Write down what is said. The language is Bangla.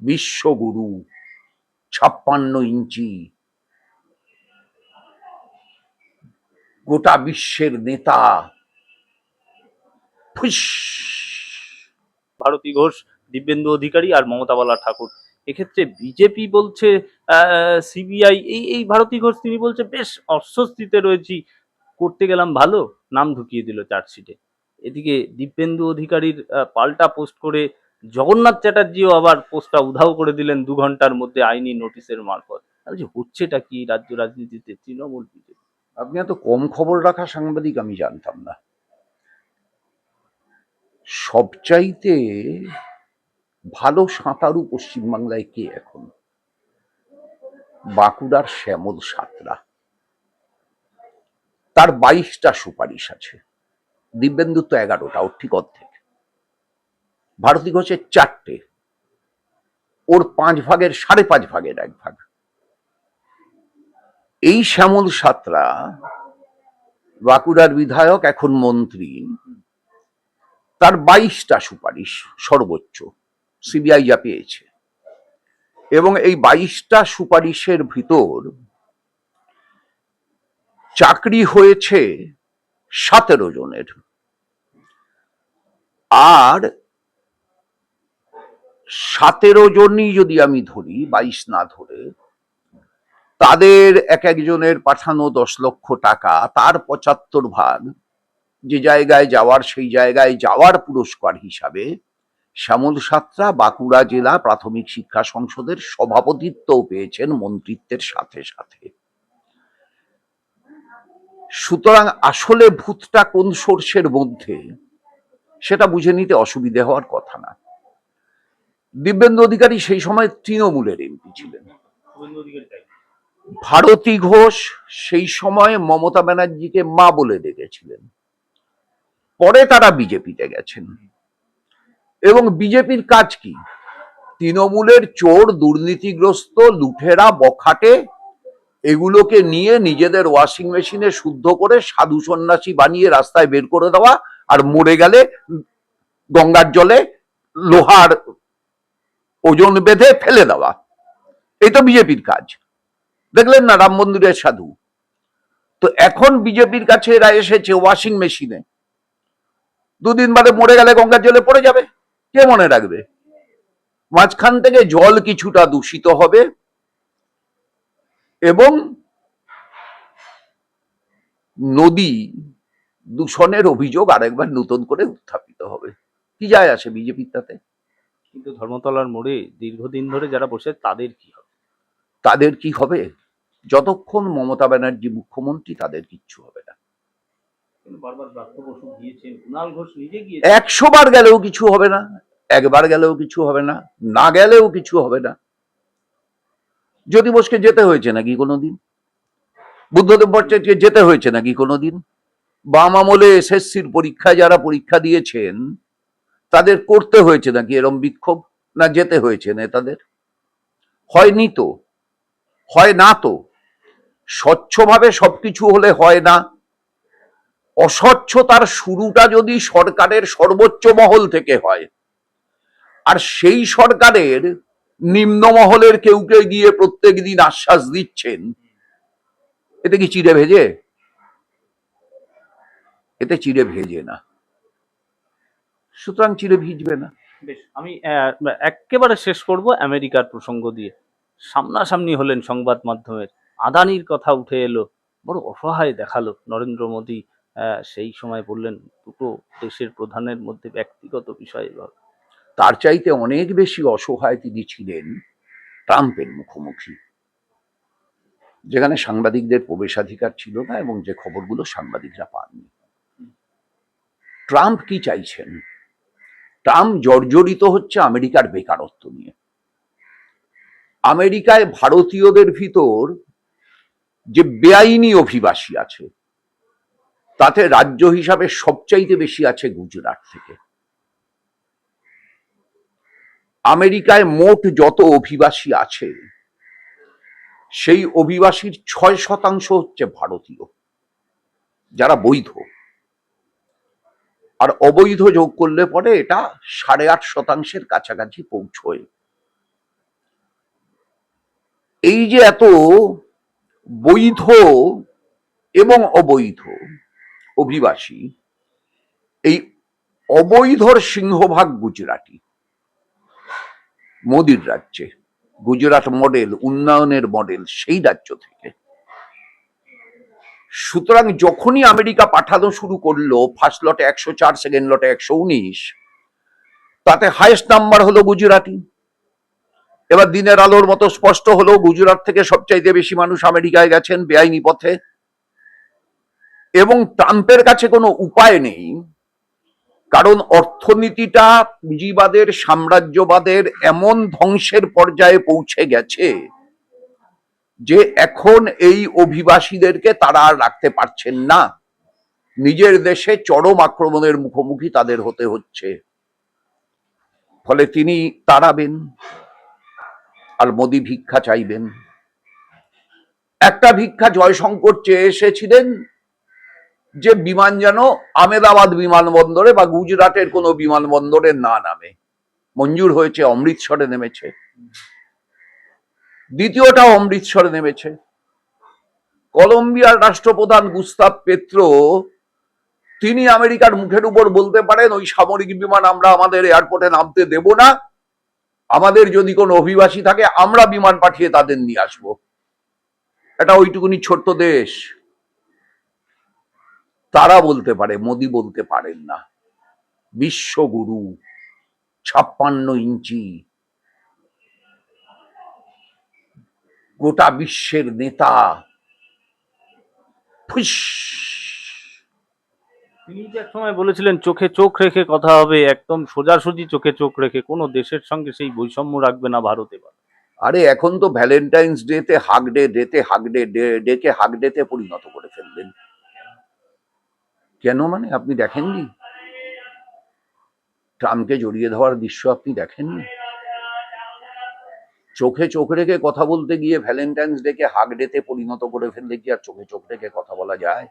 বিশ্বগুরু, ছাপ্পান্ন ইঞ্চি। গোটা বিশ্বের নেতা। ভারতী ঘোষ, দিব্যেন্দু অধিকারী আর মমতা বালা ঠাকুর। এক্ষেত্রে বিজেপি বলছে সিবিআই, এই এই ভারতী ঘোষ, তিনি বলছে, বেশ অস্বস্তিতে রয়েছি। করতে গেলাম ভালো। নাম ঢুকিয়ে দিল চার্জশিটে। এদিকে দিব্যেন্দু অধিকারীর পাল্টা পোস্ট করে জগন্নাথ চ্যাটার্জিও আবার পোস্টটা উধাও করে দিলেন দু ঘণ্টার মধ্যে আইনি নোটিশের মারফত। বলছি, হচ্ছেটা কি রাজ্য রাজনীতিতে? তৃণমূল বিজেপি। আপনি এত কম খবর রাখা সাংবাদিক আমি জানতাম না। সবচাইতে ভালো সাঁতারু পশ্চিমবাংলায় কে এখন? বাঁকুড়ার শ্যামল সাঁতরা। তার বাইশটা সুপারিশ আছে। দিব্যেন্দু তো এগারোটা ওর ঠিক অর্ধেক। ভারতী ঘোষের চারটে। ওর পাঁচ ভাগের সাড়ে পাঁচ ভাগের এক ভাগ। এই শ্যামল সাতরা বাঁকুড়ার বিধায়ক, এখন মন্ত্রী, তার বাইশটা সুপারিশ সর্বোচ্চ সিবিআই যা পেয়েছে। এবং এই বাইশটা সুপারিশের ভিতর চাকরি হয়েছে সতেরো জনের। আর সতেরো জনই যদি আমি ধরি, বাইশ না ধরে, তাদের এক একজনের পাঠানো দশ লক্ষ টাকা, তার পঁচাত্তর ভাগ যে জায়গায় যাওয়ার, সেই জায়গায় যাওয়ার পুরস্কার হিসাবে শ্যামল সাতরা বাঁকুড়া জেলা প্রাথমিক শিক্ষা সংসদের সভাপতিত্বও পেয়েছেন মন্ত্রিত্বের সাথে সাথে। সুতরাং আসলে ভূতটা কোন সোর্সের মধ্যে, সেটা বুঝে নিতে অসুবিধে হওয়ার কথা না। দিব্যেন্দু অধিকারী সেই সময় তৃণমূলের এমপি ছিলেন। ভারতী ঘোষ সেই সময় মমতা ব্যানার্জিকে মা বলে ডেকেছিলেন। পরে তারা বিজেপিতে গেছেন। এবং বিজেপির কাজ কি? তৃণমূলের চোর দুর্নীতিগ্রস্ত লুঠেরা বখাটে এগুলোকে নিয়ে নিজেদের ওয়াশিং মেশিনে শুদ্ধ করে সাধু সন্ন্যাসী বানিয়ে রাস্তায় বের করে দেওয়া আর মরে গেলে গঙ্গার জলে লোহার ওজন বেঁধে ফেলে দেওয়া। এই তো বিজেপির কাজ। দেখলেন না রাম মন্দিরের সাধু। তো এখন বিজেপির কাছে এরা এসেছে ওয়াশিং মেশিনে দুদিন বাদে মরে গেলে গঙ্গার জলে পড়ে যাবে। কে মনে রাখবে? মাঝখান থেকে জল কিছুটা দূষিত হবে। এবং নদী দূষণের অভিযোগ আরেকবার নতুন করে উত্থাপিত হবে। কি যায় আসে বিজেপির তাতে? কিন্তু ধর্মতলার মোড়ে দীর্ঘদিন ধরে যারা বসে তাদের কি হবে? তাদের কি হবে? যতক্ষণ মমতা ব্যানার্জি মুখ্যমন্ত্রী তাদের কিচ্ছু হবে না। একশো বার গেলেও কিছু হবে না একবার গেলেও কিছু হবে না না গেলেও কিছু হবে না। জ্যোতি বোসকে যেতে হয়েছে নাকি কোনোদিন? বুদ্ধদেব ভট্টাচার্যকে যেতে হয়েছে নাকি কোনোদিন? বাম আমলে এসএসসির পরীক্ষায় যারা পরীক্ষা দিয়েছেন তাদের করতে হয়েছে নাকি? এরম বিক্ষোভ না যেতে হয়েছে নেতাদের? হয়নি তো? হয় না তো? স্বচ্ছভাবে সবকিছু হলে হয় না? অস্বচ্ছতার শুরুটা যদি সরকারের সর্বোচ্চ মহল থেকে হয়, আর সেই সরকারের নিম্ন মহলের কেউ কেউ গিয়ে প্রত্যেক দিন আশ্বাস দিচ্ছেন, এতে কি চিড়ে ভেজে? এতে চিড়ে ভেজে না। সুতরাং চিড়ে ভিজবে না। বেশ আমি একেবারে শেষ করব আমেরিকার প্রসঙ্গ দিয়ে। সামনাসামনি হলেন সংবাদ মাধ্যমের। আদানির কথা উঠে এলো বড় অসহায় দেখাল নরেন্দ্র মোদী। সেই সময় বললেন দুটো দেশের প্রধানের মধ্যে ব্যক্তিগত বিষয় তার চাইতে অনেক বেশি অসহায় তিনি ছিলেন ট্রাম্পের মুখোমুখি। যেখানে সাংবাদিকদের প্রবেশাধিকার ছিল না এবং যে খবরগুলো সাংবাদিকরা পাননি। ট্রাম্প কি চাইছেন? ট্রাম্প জর্জরিত হচ্ছে আমেরিকার বেকারত্ব নিয়ে। আমেরিকায় ভারতীয়দের ভিতর যে বেআইনি অভিবাসী আছে, তাতে রাজ্য হিসাবে সবচাইতে বেশি আছে গুজরাট থেকে। আমেরিকায় মোট যত অভিবাসী আছে, সেই অভিবাসীর ছয় শতাংশ হচ্ছে ভারতীয়, যারা বৈধ। আর অবৈধ যোগ করলে পরে এটা সাড়ে আট শতাংশের কাছাকাছি পৌঁছয়। এই যে এত বৈধ এবং অবৈধ অভিবাসী, এই অবৈধর সিংহভাগ গুজরাটি, মোদির রাজ্যে। গুজরাট মডেল, উন্নয়নের মডেল সেই রাজ্য থেকে। সুতরাং যখনই আমেরিকা পাঠানো শুরু করল ফার্স্ট লটে একশো চার সেকেন্ড লটে একশো উনিশ, তাতে হাইয়েস্ট নাম্বার হলো গুজরাটি। এবার দিনের আলোর মতো স্পষ্ট হলো, গুজরাট থেকে সবচাইতে বেশি মানুষ আমেরিকায় গেছেন বেআইনি পথে। এবং ট্রাম্পের কাছে কোনো উপায় নেই, কারণ অর্থনীতিটা পুঁজিবাদের, সাম্রাজ্যবাদের এমন ধ্বংসের পর্যায়ে পৌঁছে গেছে। যে এখন এই অভিবাসীদেরকে তারা আর রাখতে পারছেন না। নিজের দেশে চরম আক্রমণের মুখোমুখি তাদের হতে হচ্ছে। ফলে তিনি তাড়াবেন আর মোদি ভিক্ষা চাইবেন। একটা ভিক্ষা জয়শঙ্কর চেয়ে এসেছিলেন যে বিমান যেন আমেদাবাদ বিমানবন্দরে বা গুজরাটের কোনো বিমানবন্দরে না নামে। মঞ্জুর হয়েছে, অমৃতসরে নেমেছে। দ্বিতীয়টাও অমৃতসরে নেমেছে। কলম্বিয়ার রাষ্ট্রপ্রধান গুস্তাব পেত্রো, তিনি আমেরিকার মুখের উপর বলতে পারেন, ওই সামরিক বিমান আমরা আমাদের এয়ারপোর্টে নামতে দেব না। আমাদের যদি কোনো অভিবাসী থাকে, আমরা বিমান পাঠিয়ে তাদের নিয়ে আসব। এটা ওইটুকুনি ছোট্ট দেশ। তারা বলতে পারে, মোদি বলতে পারেন না। বিশ্বগুরু ছাপ্পান্ন ইঞ্চি গোটা বিশ্বের নেতা। তিনি যে এক সময় বলেছিলেন চোখে চোখ রেখে কথা হবে একদম সোজাসুজি চোখে চোখ রেখে কোনো দেশের সঙ্গে সেই বৈষম্য রাখবে না ভারত এবার। আরে এখন তো ভ্যালেন্টাইন্স ডেতে হাক ডে ডেতে হাক ডে ডেকে হাক ডেতে পরিণত করে ফেললেন। কেন মানে আপনি দেখেননি? ট্রাম্পকে জড়িয়ে ধরার দৃশ্য আপনি দেখেননি? চোখে চোখ রেখে কথা বলতে গিয়ে ভ্যালেন্টাইন্স ডেকে হাগ ডেতে পরিণত করে ফেললে কি আর চোখে চোখ রেখে কথা বলা যায়?